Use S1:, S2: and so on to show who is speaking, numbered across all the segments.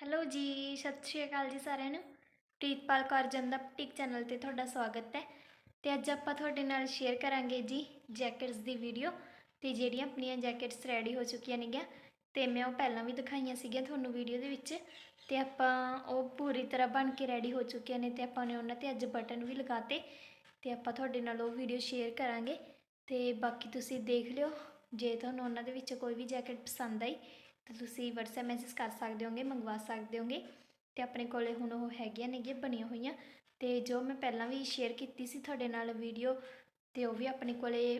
S1: Hello ਜੀ, ਸਤਿ ਸ਼੍ਰੀ ਅਕਾਲ ਜੀ ਸਾਰਿਆਂ ਨੂੰ। ਪ੍ਰੀਤਪਾਲ ਕੌਰ ਜਨ ਦਾ ਬੁਟੀਕ ਚੈਨਲ ਤੇ ਤੁਹਾਡਾ ਸਵਾਗਤ ਹੈ। ਤੇ ਅੱਜ ਆਪਾਂ ਤੁਹਾਡੇ ਨਾਲ ਸ਼ੇਅਰ ਕਰਾਂਗੇ ਜੀ ਜੈਕਟਸ ਦੀ ਵੀਡੀਓ ਤੇ ਜਿਹੜੀਆਂ ਆਪਣੀਆਂ ਜੈਕਟਸ ਰੈਡੀ ਹੋ ਚੁੱਕੀਆਂ ਨੇਗੀਆਂ। ਤੇ ਮੈਂ ਉਹ ਪਹਿਲਾਂ ਵੀ ਦਿਖਾਈਆਂ ਸੀਗੀਆਂ ਤੁਹਾਨੂੰ ਵੀਡੀਓ ਦੇ ਵਿੱਚ। ਤੇ ਆਪਾਂ ਉਹ ਪੂਰੀ ਤਰ੍ਹਾਂ ਬਣ ਕੇ ਰੈਡੀ ਹੋ ਚੁੱਕੀਆਂ ਨੇ ਤੇ ਆਪਾਂ ਨੇ ਉਹਨਾਂ ਤੇ ਅੱਜ ਬਟਨ ਵੀ ਲਗਾਤੇ। ਤੇ ਆਪਾਂ ਤੁਹਾਡੇ ਨਾਲ ਉਹ ਵੀਡੀਓ ਸ਼ੇਅਰ ਕਰਾਂਗੇ। ਤੇ ਬਾਕੀ ਤੁਸੀਂ ਦੇਖ ਲਿਓ, ਜੇ ਤੁਹਾਨੂੰ ਉਹਨਾਂ ਦੇ ਵਿੱਚ ਕੋਈ ਵੀ ਜੈਕਟ ਪਸੰਦ ਆਈ ਤਾਂ ਤੁਸੀਂ WhatsApp ਮੈਸੇਜ ਕਰ ਸਕਦੇ ਹੋਗੇ, ਮੰਗਵਾ ਸਕਦੇ ਹੋਗੇ ਤੇ ਆਪਣੇ ਕੋਲੇ ਹੁਣ ਉਹ ਹੈਗੀਆਂ ਨੇਗੀਆਂ, ਬਣੀਆਂ ਹੋਈਆਂ ਤੇ ਜੋ ਮੈਂ ਪਹਿਲਾਂ ਵੀ ਸ਼ੇਅਰ ਕੀਤੀ ਸੀ ਤੁਹਾਡੇ ਨਾਲ ਵੀਡੀਓ ਤੇ ਉਹ ਵੀ ਆਪਣੇ ਕੋਲੇ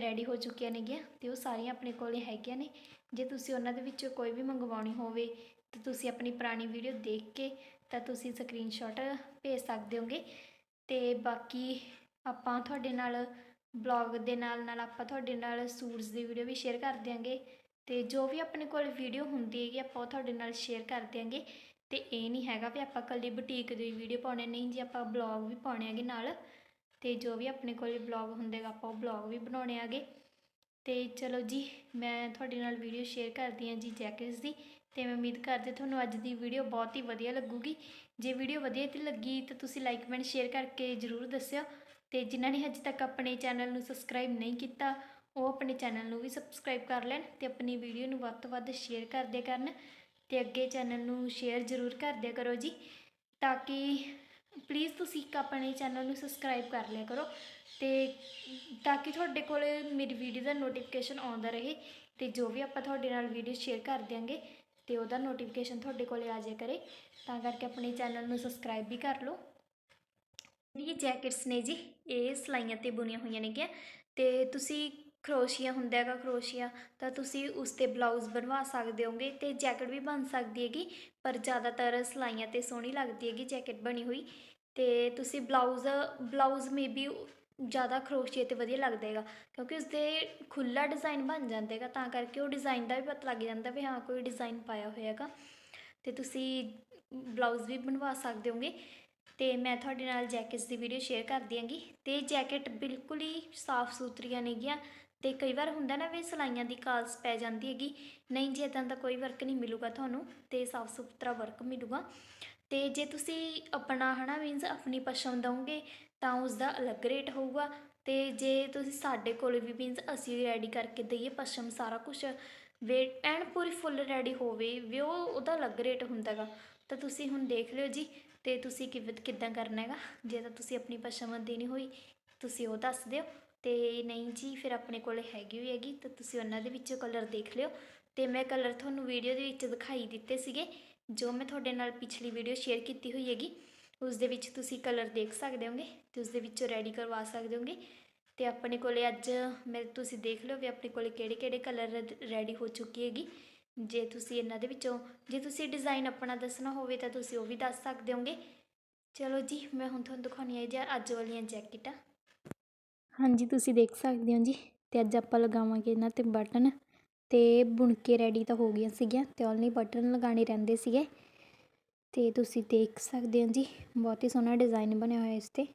S1: ਰੈਡੀ ਹੋ ਚੁੱਕੀਆਂ ਨੇਗੀਆਂ ਤੇ ਉਹ ਸਾਰੀਆਂ ਆਪਣੇ ਕੋਲੇ ਹੈਗੀਆਂ ਨੇ। ਜੇ ਤੁਸੀਂ ਉਹਨਾਂ ਦੇ ਵਿੱਚੋਂ ਕੋਈ ਵੀ ਮੰਗਵਾਉਣੀ ਹੋਵੇ ਤਾਂ ਤੁਸੀਂ ਆਪਣੀ ਪੁਰਾਣੀ ਵੀਡੀਓ ਦੇਖ ਕੇ ਤਾਂ ਤੁਸੀਂ ਸਕਰੀਨਸ਼ਾਟ ਭੇਜ ਸਕਦੇ ਹੋਗੇ। ਤੇ ਬਾਕੀ ਆਪਾਂ ਤੁਹਾਡੇ ਨਾਲ ਬਲੌਗ ਦੇ ਨਾਲ ਨਾਲ ਆਪਾਂ ਤੁਹਾਡੇ ਨਾਲ ਸੂਟਸ ਦੀ ਵੀਡੀਓ ਵੀ ਸ਼ੇਅਰ ਕਰ ਦਿਆਂਗੇ। ਤੇ ਜੋ ਵੀ ਆਪਣੇ ਕੋਲ ਵੀਡੀਓ ਹੁੰਦੀ ਹੈਗੀ, ਆਪਾਂ ਉਹ ਤੁਹਾਡੇ ਨਾਲ ਸ਼ੇਅਰ ਕਰ ਦਿਆਂਗੇ। ਤੇ ਇਹ ਨਹੀਂ ਹੈਗਾ ਵੀ ਆਪਾਂ ਕੱਲੀ ਬੁਟੀਕ ਦੀ ਵੀਡੀਓ ਪਾਉਣੇ, ਨਹੀਂ ਜੀ ਆਪਾਂ ਬਲੌਗ ਵੀ ਪਾਉਣੇ ਹੈਗੇ ਨਾਲ। ਤੇ ਜੋ ਵੀ ਆਪਣੇ ਕੋਲ ਬਲੌਗ ਹੁੰਦੇਗਾ ਆਪਾਂ ਉਹ ਬਲੌਗ ਵੀ ਬਣਾਉਣੇ ਆਗੇ ਤੇ ਚਲੋ ਜੀ, ਮੈਂ ਤੁਹਾਡੇ ਨਾਲ ਵੀਡੀਓ ਸ਼ੇਅਰ ਕਰਦੀ ਹਾਂ ਜੀ ਜੈਕਟਸ ਦੀ। ਤੇ ਮੈਂ ਉਮੀਦ ਕਰਦੀ ਤੁਹਾਨੂੰ ਅੱਜ ਦੀ ਵੀਡੀਓ ਬਹੁਤ ਹੀ ਵਧੀਆ ਲੱਗੂਗੀ। ਜੇ ਵੀਡੀਓ ਵਧੀਆ ਤੇ ਲੱਗੀ ਤਾਂ ਤੁਸੀਂ ਲਾਈਕ ਕਮੈਂਟ ਸ਼ੇਅਰ ਕਰਕੇ ਜ਼ਰੂਰ ਦੱਸਿਓ। ਤੇ ਜਿਨ੍ਹਾਂ ਨੇ ਹਜੇ ਤੱਕ ਆਪਣੇ ਚੈਨਲ ਨੂੰ ਸਬਸਕ੍ਰਾਈਬ ਨਹੀਂ ਕੀਤਾ ਉਹ ਆਪਣੇ ਚੈਨਲ ਨੂੰ ਵੀ ਸਬਸਕ੍ਰਾਈਬ ਕਰ ਲੈਣ ਤੇ ਆਪਣੀ ਵੀਡੀਓ ਨੂੰ ਵੱਧ ਤੋਂ ਵੱਧ ਸ਼ੇਅਰ ਕਰ ਕਰਨ ਤੇ ਅੱਗੇ ਚੈਨਲ ਨੂੰ ਸ਼ੇਅਰ ਜ਼ਰੂਰ ਕਰਦਿਆ ਕਰੋ ਜੀ, ਤਾਂ ਕਿ ਪਲੀਜ਼ ਤੁਸੀਂ ਇੱਕ ਆਪਣੇ ਚੈਨਲ ਨੂੰ ਸਬਸਕ੍ਰਾਈਬ ਕਰ ਲਿਆ ਕਰੋ ਤੇ ਤਾਂ ਕਿ ਤੁਹਾਡੇ ਕੋਲ ਮੇਰੀ ਵੀਡੀਓ ਦਾ ਨੋਟੀਫਿਕੇਸ਼ਨ ਆਉਂਦਾ ਰਹੇ ਤੇ ਜੋ ਵੀ ਆਪਾਂ ਤੁਹਾਡੇ ਨਾਲ ਵੀਡੀਓ ਸ਼ੇਅਰ ਕਰ ਦਿਆਂਗੇ ਤੇ ਉਹਦਾ ਨੋਟੀਫਿਕੇਸ਼ਨ ਤੁਹਾਡੇ ਕੋਲੇ ਆ ਜਾਇਆ ਕਰੇ, ਤਾਂ ਕਰਕੇ ਆਪਣੇ ਚੈਨਲ ਨੂੰ ਸਬਸਕ੍ਰਾਈਬ ਵੀ ਕਰ ਲਓ। ਇਹ ਜੈਕਟਸ ਨੇ ਜੀ, ਇਹ ਸਲਾਈਆਂ ਤੇ ਬੁਣੀਆਂ ਹੋਈਆਂ ਨੇਗੀਆਂ ਤੇ ਤੁਸੀਂ ਖਰੋਸ਼ੀਆ ਹੁੰਦਾ ਹੈਗਾ ਖਰੋਸ਼ੀਆ ਤਾਂ ਤੁਸੀਂ ਉਸ ਤੇ ਬਲਾਊਜ਼ ਬਣਵਾ ਸਕਦੇ ਹੋਗੇ ਤੇ ਜੈਕਟ ਵੀ ਬਣ ਸਕਦੀ ਹੈਗੀ, ਪਰ ਜ਼ਿਆਦਾਤਰ ਸਲਾਈਆਂ ਤੇ ਸੋਹਣੀ ਲੱਗਦੀ ਹੈਗੀ ਜੈਕਟ ਬਣੀ ਹੋਈ ਤੇ ਤੁਸੀਂ ਬਲਾਊਜ਼ ਬਲਾਊਜ਼ ਮੇਬੀ ਜ਼ਿਆਦਾ ਖਰੋਸ਼ੀਏ ਤੇ ਵਧੀਆ ਲੱਗਦਾ ਹੈਗਾ, ਕਿਉਂਕਿ ਉਸਦੇ ਖੁੱਲਾ ਡਿਜ਼ਾਈਨ ਬਣ ਜਾਂਦਾ ਹੈਗਾ, ਤਾਂ ਕਰਕੇ ਉਹ ਡਿਜ਼ਾਈਨ ਦਾ ਵੀ ਪਤਾ ਲੱਗ ਜਾਂਦਾ ਵੀ ਹਾਂ ਕੋਈ ਡਿਜ਼ਾਈਨ ਪਾਇਆ ਹੋਇਆ ਹੈਗਾ, ਤੇ ਤੁਸੀਂ ਬਲਾਊਜ਼ ਵੀ ਬਣਵਾ ਸਕਦੇ ਹੋਗੇ ਤੇ ਮੈਂ ਤੁਹਾਡੇ ਨਾਲ ਜੈਕਟਸ ਦੀ ਵੀਡੀਓ ਸ਼ੇਅਰ ਕਰਦੀ ਦਿਆਂਗੀ ਤੇ ਜੈਕਟ ਬਿਲਕੁਲ ਹੀ ਸਾਫ਼ ਸੁਥਰੀਆਂ ਨੇਗੀਆਂ ਤੇ ਕਈ ਵਾਰ ਹੁੰਦਾ ਨਾ ਵੀ ਸਲਾਈਆਂ ਦੀ ਕਾਲਸ ਪੈ ਜਾਂਦੀ ਹੈਗੀ। ਨਹੀਂ ਜੀ ਇਦਾਂ ਦਾ ਕੋਈ ਵਰਕ ਨਹੀਂ ਮਿਲੂਗਾ ਤੁਹਾਨੂੰ ਤੇ ਸਾਫ਼ ਸੁਥਰਾ ਵਰਕ ਮਿਲੂਗਾ। ਤੇ ਜੇ ਤੁਸੀਂ ਆਪਣਾ ਹਨਾ ਮੀਨਸ ਆਪਣੀ ਪਸੰਦ ਦਵੋਗੇ ਤਾਂ ਉਸ ਦਾ ਅਲੱਗ ਰੇਟ ਹੋਊਗਾ ਤੇ ਜੇ ਤੁਸੀਂ ਸਾਡੇ ਕੋਲ ਵੀ ਮੀਨਸ ਅਸੀਂ ਰੈਡੀ ਕਰਕੇ ਦਈਏ ਪਸ਼ਮ ਸਾਰਾ ਕੁਝ ਵੇ ਐਨ ਪੂਰੀ ਫੁੱਲ ਰੈਡੀ ਹੋਵੇ, ਵੀ ਉਹ ਉਹਦਾ ਅਲੱਗ ਰੇਟ ਹੁੰਦਾਗਾ ਤਾਂ ਤੁਸੀਂ ਹੁਣ ਦੇਖ ਲਿਓ ਜੀ ਤੇ ਤੁਸੀਂ ਕਿਵੇਂ, ਕਿੱਦਾਂ ਕਰਨਾ ਹੈਗਾ। ਜੇ ਤਾਂ ਤੁਸੀਂ ਆਪਣੀ ਪਸੰਦ ਦੇਣੀ ਹੋਈ, ਤੁਸੀਂ ਉਹ ਦੱਸ ਦਿਓ। ਤੇ ਨਹੀਂ ਜੀ, ਫਿਰ ਆਪਣੇ ਕੋਲ ਹੈਗੀ ਹੋਈ ਹੈਗੀ, ਤਾਂ ਤੁਸੀਂ ਉਹਨਾਂ ਦੇ ਵਿੱਚੋਂ ਕਲਰ ਦੇਖ ਲਿਓ। ਤੇ ਮੈਂ ਕਲਰ ਤੁਹਾਨੂੰ ਵੀਡੀਓ ਦੇ ਵਿੱਚ ਦਿਖਾਈ ਦਿੱਤੇ ਸੀਗੇ, ਜੋ ਮੈਂ ਤੁਹਾਡੇ ਨਾਲ ਪਿਛਲੀ ਵੀਡੀਓ ਸ਼ੇਅਰ ਕੀਤੀ ਹੋਈ ਹੈਗੀ। ਉਸ ਦੇ ਵਿੱਚ ਤੁਸੀਂ ਕਲਰ ਦੇਖ ਸਕਦੇ ਹੋਗੇ ਤੇ ਉਸ ਦੇ ਵਿੱਚੋਂ ਰੈਡੀ ਕਰਵਾ ਸਕਦੇ ਹੋਗੇ। ਤੇ ਆਪਣੇ ਕੋਲੇ ਅੱਜ ਮੈਂ, ਤੁਸੀਂ ਦੇਖ ਲਿਓ ਵੀ ਆਪਣੇ ਕੋਲੇ ਕਿਹੜੇ ਕਿਹੜੇ ਕਲਰ ਰੈਡੀ ਹੋ ਚੁੱਕੀ ਹੈਗੀ। ਜੇ ਤੁਸੀਂ ਇਹਨਾਂ ਦੇ ਵਿੱਚੋਂ, ਜੇ ਤੁਸੀਂ ਡਿਜ਼ਾਈਨ ਆਪਣਾ ਦੱਸਣਾ ਹੋਵੇ ਤਾਂ ਤੁਸੀਂ ਉਹ ਵੀ ਦੱਸ ਸਕਦੇ ਹੋਗੇ। ਚਲੋ ਜੀ, ਮੈਂ ਹੁਣ ਤੁਹਾਨੂੰ ਦਿਖਾਉਣੀ ਹੈ ਜੀ ਅੱਜ ਵਾਲੀਆਂ ਜੈਕਟਾਂ ਹਾਂਜੀ, ਤੁਸੀਂ ਦੇਖ ਸਕਦੇ ਹੋ ਜੀ। ਤੇ ਅੱਜ ਆਪਾਂ ਲਗਾਵਾਂਗੇ ਇਹਨਾਂ ਤੇ ਬਟਨ। ਤੇ ਬੁਣ ਕੇ ਰੈਡੀ ਤਾਂ ਹੋ ਗਈਆਂ ਸੀਗੀਆਂ, ਤੇ ਓਨਲੀ ਬਟਨ ਲਗਾਣੇ ਰਹਿੰਦੇ ਸੀਗੇ। ਤੇ ਤੁਸੀਂ ਦੇਖ ਸਕਦੇ ਹੋ ਜੀ, ਬਹੁਤ ਹੀ ਸੋਹਣਾ ਡਿਜ਼ਾਈਨ ਬਣਿਆ ਹੋਇਆ ਇਸ ਤੇ।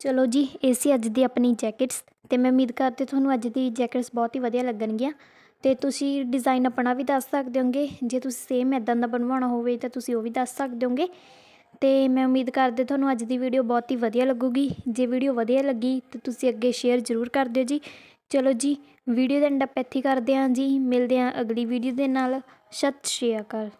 S1: ਚਲੋ ਜੀ, ਇਹ ਸੀ ਅੱਜ ਦੀ ਆਪਣੀ ਜੈਕਟਸ ਅਤੇ ਮੈਂ ਉਮੀਦ ਕਰਦੀ ਤੁਹਾਨੂੰ ਅੱਜ ਦੀ ਜੈਕਟਸ ਬਹੁਤ ਹੀ ਵਧੀਆ ਲੱਗਣਗੀਆਂ ਅਤੇ ਤੁਸੀਂ ਡਿਜ਼ਾਈਨ ਆਪਣਾ ਵੀ ਦੱਸ ਸਕਦੇ ਹੋਗੇ, ਜੇ ਤੁਸੀਂ ਸੇਮ ਇਦਾਂ ਦਾ ਬਣਵਾਉਣਾ ਹੋਵੇ ਤਾਂ ਤੁਸੀਂ ਉਹ ਵੀ ਦੱਸ ਸਕਦੇ ਹੋਗੇ ਅਤੇ ਮੈਂ ਉਮੀਦ ਕਰਦੇ ਤੁਹਾਨੂੰ ਅੱਜ ਦੀ ਵੀਡੀਓ ਬਹੁਤ ਹੀ ਵਧੀਆ ਲੱਗੂਗੀ, ਜੇ ਵੀਡੀਓ ਵਧੀਆ ਲੱਗੀ ਤਾਂ ਤੁਸੀਂ ਅੱਗੇ ਸ਼ੇਅਰ ਜ਼ਰੂਰ ਕਰ ਦਿਓ ਜੀ। ਚਲੋ ਜੀ ਵੀਡੀਓ ਦਾ ਐਂਡ ਅਪ ਇੱਥੇ ਕਰਦੇ ਹਾਂ ਜੀ, ਮਿਲਦੇ ਹਾਂ ਅਗਲੀ ਵੀਡੀਓ ਦੇ ਨਾਲ, ਸਤਿ ਸ਼੍ਰੀ ਅਕਾਲ।